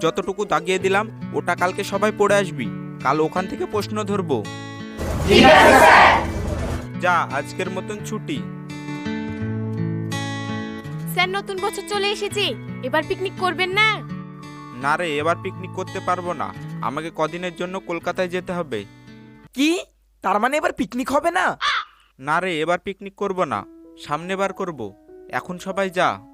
যতটুকু দাগিয়ে দিলাম ওটা কালকে সবাই পড়ে আসবি। কাল ওখান থেকে প্রশ্ন ধরবো। যা আজকের মতন ছুটি। স্যার নতুন বছর চলে এসেছে। এবার পিকনিক করবেন না? না রে এবার পিকনিক করতে পারব না। আমাকে কদিনের জন্য কলকাতায় যেতে হবে। কি? তার মানে এবার পিকনিক হবে না? না রে এবার পিকনিক করব না। সামনে বার করব। এখন সবাই যা।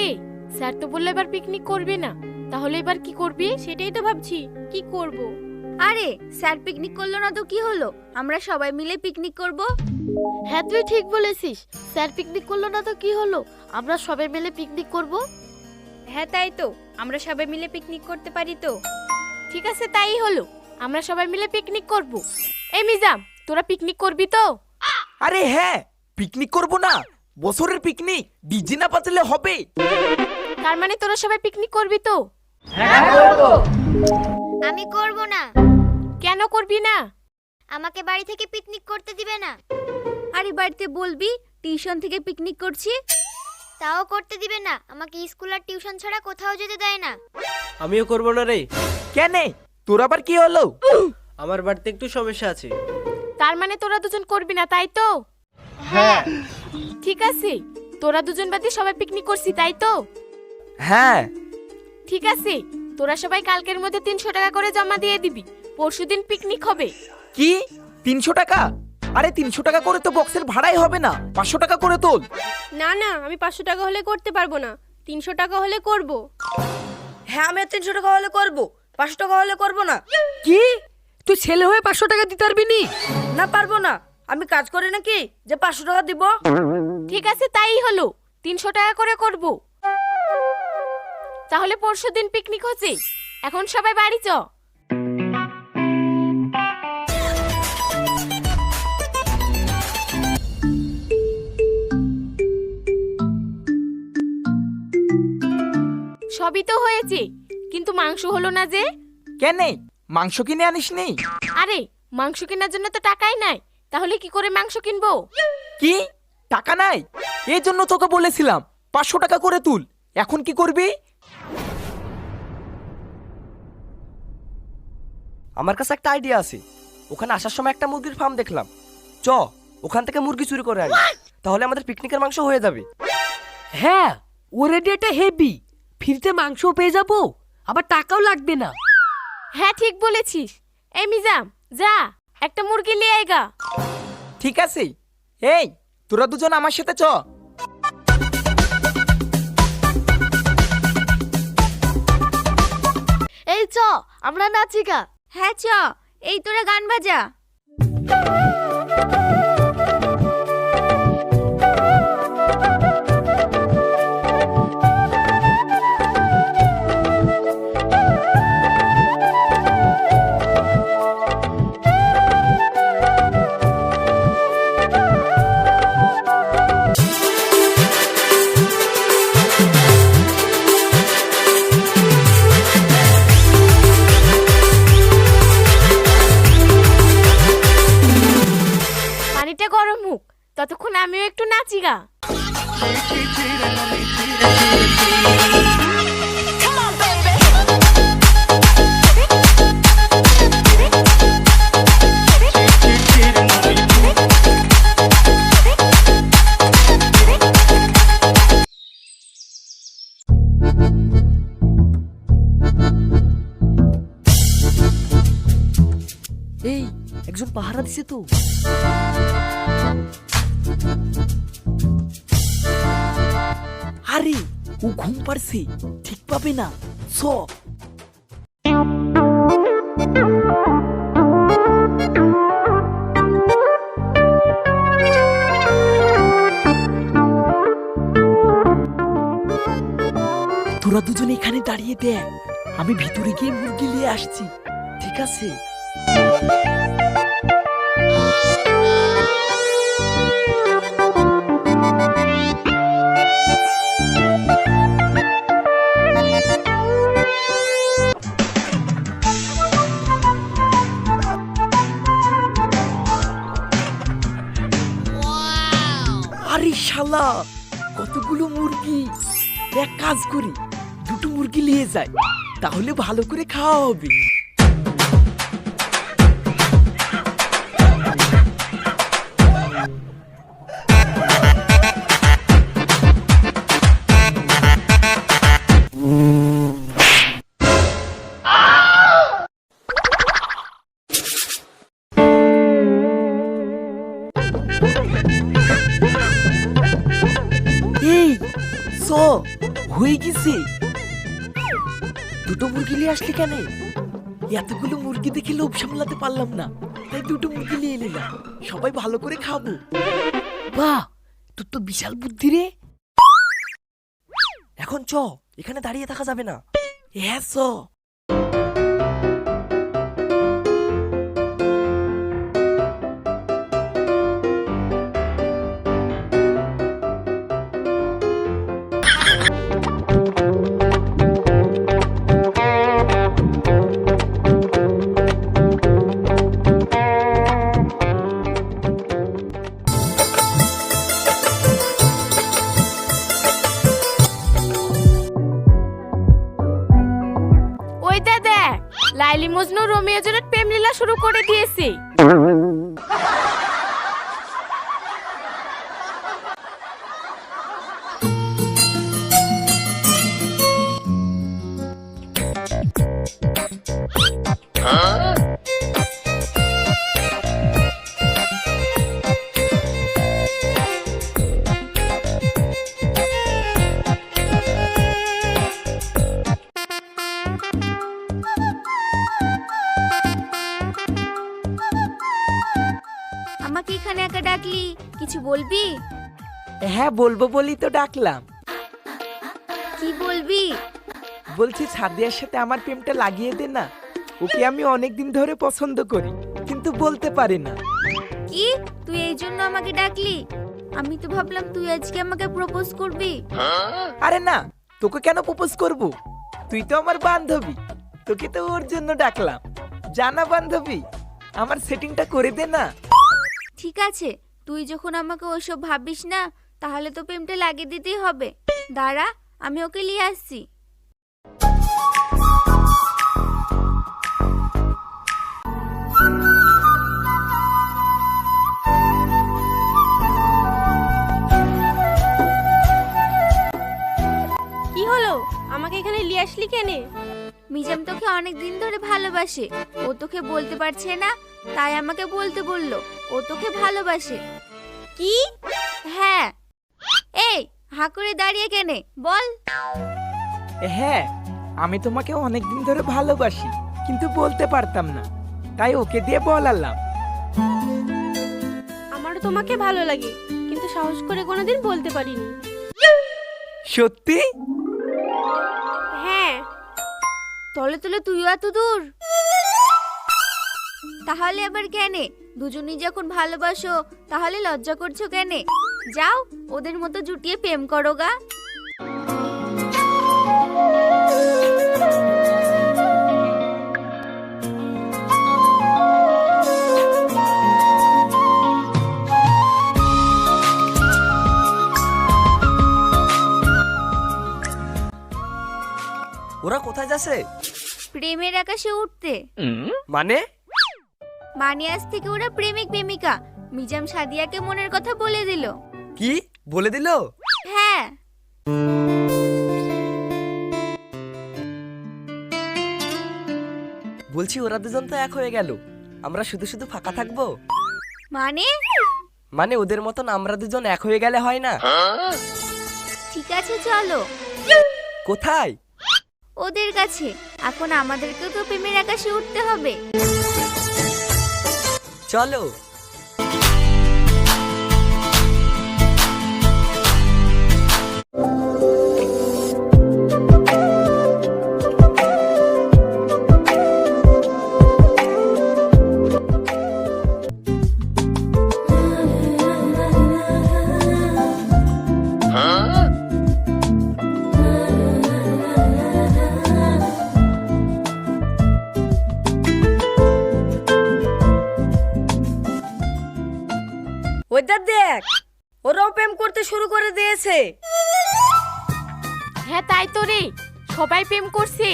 রে স্যার তো বলল এবার পিকনিক করবে না। তাহলে এবার কি করবি? সেটাই তো ভাবছি কি করব? আরে স্যার পিকনিক করল না তো কি হলো? আমরা সবাই মিলে পিকনিক করব? হ্যাঁ তুই ঠিক বলেছিস। স্যার পিকনিক করল না তো কি হলো? আমরা সবাই মিলে পিকনিক করব? হ্যাঁ তাই তো। আমরা সবাই মিলে পিকনিক করতে পারি তো। ঠিক আছে তাই হলো। আমরা সবাই মিলে পিকনিক করব। এই মিজাম তোরা পিকনিক করবি তো? আরে হ্যাঁ পিকনিক করব না। বছরের পিকনিক ডিজে না পাতলে হবে? তার মানে তোরা সবাই পিকনিক করবি তো? আমি করব না। কেন করবি না? আমাকে বাড়ি থেকে পিকনিক করতে দিবে না। আরে বাড়িতে বলবি টিউশন থেকে পিকনিক করছি? তাও করতে দিবে না। আমাকে স্কুল আর টিউশন ছাড়া কোথাও যেতে দেয় না। আমিও করব না রে। কেন? তোর আবার কি হলো? আমার বাড়িতে একটু সমস্যা আছে। তার মানে তোরা দুজন করবি না তাই তো? হ্যাঁ। ঠিক আছে তোরা দুজন বাদে সবাই পিকনিক করছি তাই তো? হ্যাঁ। ঠিক আছে তোরা সবাই কালকের মধ্যে তিনশো টাকা করে জমা দিয়ে দিবি পরশুদিন পিকনিক হবে। কি? তিনশো টাকা? আরে তিনশো টাকা করে তো বক্সের ভাড়াই হবে না পাঁচশো টাকা করে তোল। না না আমি পাঁচশো টাকা হলে করতে পারব না তিনশো টাকা হলে করব। হ্যাঁ আমি তিনশো টাকা হলে করব পাঁচশো টাকা হলে করব না। কি? তুই ছেলে হয়ে পাঁচশো টাকা দিতে পারবি নি? না পারব না। আমি কাজ করি নাকি যে পাঁচশো টাকা দিব? ঠিক আছে তাই হলো। তিনশো টাকা করে করব। তাহলে পরশু দিন পিকনিক হচ্ছে। এখন সবাই বাড়ি চ। সবই তো হয়েছে। কিন্তু মাংস হলো না যে? কেন? মাংস কিনে আনিস নি আরে মাংস কেনার জন্য তো টাকাই নাই। তাহলে কি করে মাংস কিনবো? কি? টাকা নাই? এই জন্য তোকে বলেছিলাম পাঁচশো টাকা করে তুল। এখন কি করবি? আমার কাছে একটা আইডিয়া আছে। ওখানে আসার সময় একটা মুরগির ফার্ম দেখলাম। চ ওখান থেকে মুরগি চুরি করে আনি। তাহলে আমাদের পিকনিকের মাংস হয়ে যাবে। হ্যাঁ ওর এটা হেভি ফ্রিতে মাংসও পেয়ে যাব আবার টাকাও লাগবে না। হ্যাঁ ঠিক বলেছিস। এই মিজাম যা। একটা মুরগি নিয়ে আয়গা ঠিক আছে। এই তোরা দুজন আমার সাথে চ। এই চ আমরা নাচিকা হ্যাঁ চ। এই তোরা গান বাজা। আরে, ও ঘুম পারছে ঠিক পাবে না। চ তোরা দুজন এখানে দাঁড়িয়ে দেখ, আমি ভিতরে গিয়ে মুরগি নিয়ে আসছি, ঠিক আছে? কতগুলো মুরগি? এক কাজ করি দুটো মুরগি নিয়ে যাই তাহলে ভালো করে খাওয়া হবে। এতগুলো মুরগি দেখে লোভ সামলাতে পারলাম না। তাই দুটো মুরগি নিয়ে নিলাম। সবাই ভালো করে খাব। বাহ, তোর তো বিশাল বুদ্ধি রে। এখন চ, এখানে দাঁড়িয়ে থাকা যাবে না। হ্যাঁ স। বলব বলি তো ডাকলাম। কি বলবি? বলছি সাদিয়ার সাথে আমার প্রেমটা লাগিয়ে দে না। ওকে আমি অনেক দিন ধরে পছন্দ করি কিন্তু বলতে পারি না। কি? তুই এই জন্য আমাকে ডাকলি? আমি তো ভাবলাম তুই আজকে আমাকে প্রপোজ করবি। আরে না তোকে কেন প্রপোজ করব? তুই তো আমার বান্ধবী তোকে তো ওর জন্য ডাকলাম। জানা বান্ধবী আমার সেটিংটা করে দে না। ঠিক আছে তুই যখন আমাকে ওসব ভাবিস না তাহলে তো প্রেমটা লাগিয়ে দিতেই হবে। দাঁড়া আমি ওকে নিয়ে আসছি। কি হলো? আমাকে এখানে নিয়ে আসলি কেনে? মিজাম তোকে অনেক দিন ধরে ভালোবাসে। ও তোকে বলতে পারছে না তাই আমাকে বলতে বলল। ও তোকে ভালোবাসে। কি? হ্যাঁ হা করে দাঁড়িয়ে কেনে বল। হ্যাঁ আমি তোমাকে অনেক দিন ধরে ভালোবাসি কিন্তু বলতে পারতাম না। তাই ওকে দিয়ে বলালাম আমারও তোমাকে ভালো লাগে কিন্তু সাহস করে কোনোদিন বলতে পারিনি। সত্যি? হ্যাঁ। তলে তলে তুইও এত দূর। তাহলে আবার কেনে? দুজনেই যখন ভালোবাসো তাহলে লজ্জা করছ কেনে? যাও ওদের মতো জুটিয়ে প্রেম করো গা। ওরা কোথায় যাচ্ছে? প্রেমের আকাশে উঠতে। মানে? মানে আজ থেকে ওরা প্রেমিক প্রেমিকা। মিজাম সাদিয়াকে মনের কথা বলে দিল। কি? বলে দিল? হ্যাঁ। বলছি ওরা দুজন তো এক হয়ে গেল। আমরা শুধু শুধু ফাঁকা থাকব? মানে? মানে ওদের মতন আমরা দুজন এক হয়ে গেলে হয় না? ঠিক আছে চলো। কোথায়? ওদের কাছে। এখন আমাদেরকেও তো প্রেমের আকাশে উঠতে হবে। চলো ওইটা দেখ। ওরাও প্রেম করতে শুরু করে দিয়েছে। হ্যাঁ তাই তো রে। সবাই প্রেম করছে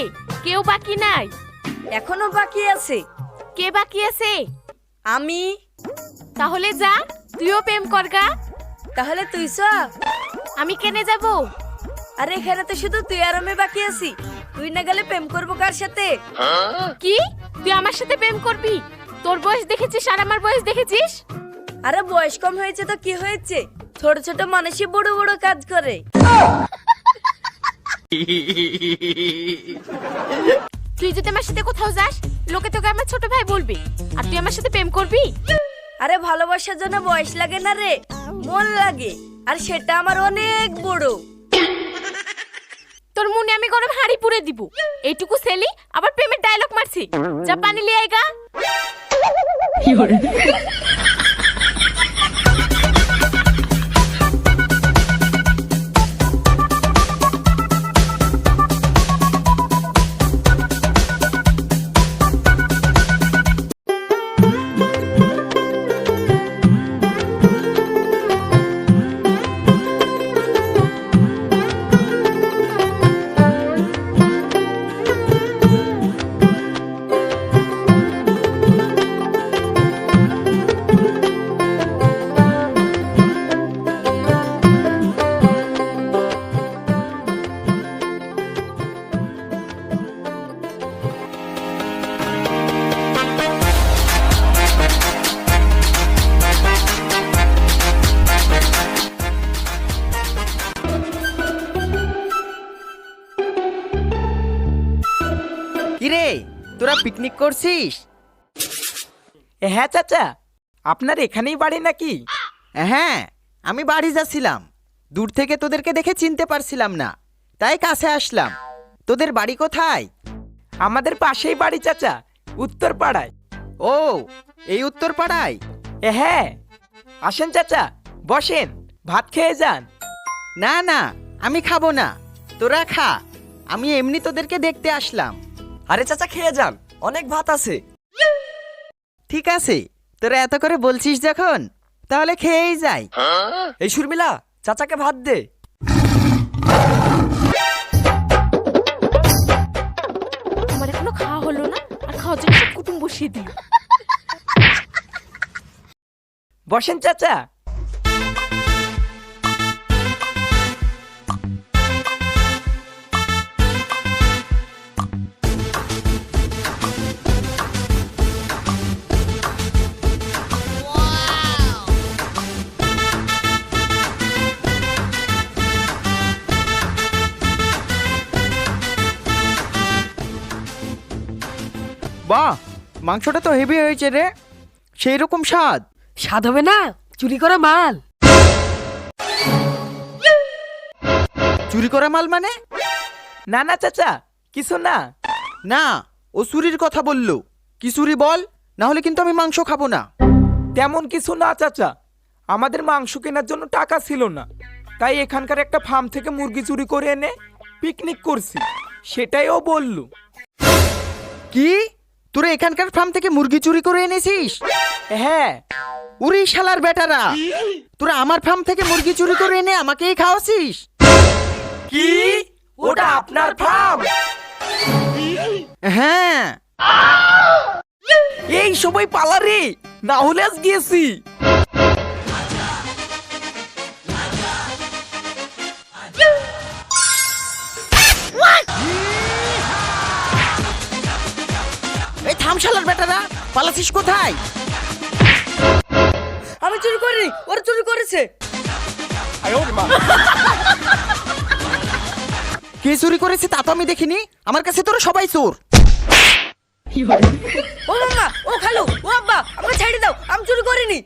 কেউ বাকি নাই। এখনও বাকি আছে। কে বাকি আছে? আমি। তাহলে যা তুইও প্রেম করগা তাহলে তুই চ। আমি কেনে যাব? আরে এখানে তো শুধু তুই আর আমি বাকি আছি। তুই না গেলে প্রেম করব কার সাথে? কি? তুই আমার সাথে প্রেম করবি? তোর বয়স দেখেছিস আর আমার বয়স দেখেছিস? আরে বয়স কম হয়েছে তো কি হয়েছে? ছোট ছোট মানুষই বড় বড় কাজ করে। তুই যদি আমার সাথে কোথাও যাস লোকে তোকে আমার ছোট ভাই বলবি। আর তুই আমার সাথে প্রেম করবি? আরে ভালোবাসার জন্য বয়স লাগে না রে মন লাগে। আর সেটা আমার অনেক বড়। তোর মনে আমি গরম হাড়ি পুড়ে দিব। এইটুকু সেলি আবার প্রেমের ডায়লগ মারছি। যা পানি লিয়ে আইগা কিরে তোরা পিকনিক করছিস? হ্যাঁ চাচা আপনার এখানেই বাড়ি নাকি? হ্যাঁ আমি বাড়ি যাচ্ছিলাম। দূর থেকে তোদেরকে দেখে চিনতে পারছিলাম না। তাই কাছে আসলাম। তোদের বাড়ি কোথায়? আমাদের পাশেই বাড়ি চাচা উত্তর পাড়ায় ও এই উত্তর পাড়ায় হ্যাঁ আসেন চাচা বসেন ভাত খেয়ে যান। না না আমি খাব না। তোরা খা আমি এমনি তোদেরকে দেখতে আসলাম। আরে চাচা খেয়ে যান। অনেক ভাত আছে। ঠিক আছে তোরা এত করে বলছিস যখন তাহলে খেয়েই যাই। এই সুরমিলা চাচাকে ভাত দে। আমার এখনও খাওয়া হলো না আর খাওয়ার জন্য সব কুটুম বসিয়ে দিল। বসেন চাচা। মাংসটা তো হেভি হয়েছে রে। সেই রকম স্বাদ। স্বাদ হবে না? চুরি করা মাল। চুরি করা মাল মানে? না না চাচা কিছু না। না ও চুরির কথা বলল। কি চুরি বল? না হলে কিন্তু আমি মাংস খাব না। তেমন কিছু না চাচা। আমাদের মাংস কেনার জন্য টাকা ছিল না। তাই এখানকার একটা ফার্ম থেকে মুরগি চুরি করে এনে পিকনিক করছি। সেটাই ও বলল। কি? তোরা এখানকার ফার্ম থেকে মুরগি চুরি করে এনেছিস? হ্যাঁ। উড়ি শালার বেটারা। তোরা আমার ফার্ম থেকে মুরগি চুরি করে এনে আমাকেই খাওয়াছিস কি? ওটা আপনার ফার্ম হ্যাঁ। এই সময় পালারে না হলে আজ গিয়েছি। শালার বেটারা পালাছিস কোথায়? আমি চুরি করিনি ওরা চুরি করেছে। কে চুরি করেছে তা তো আমি দেখিনি আমার কাছে তোর সবাই চোর। ও মামা ও খালু ও আব্বা আমাকে ছেড়ে দাও আমি চুরি করিনি।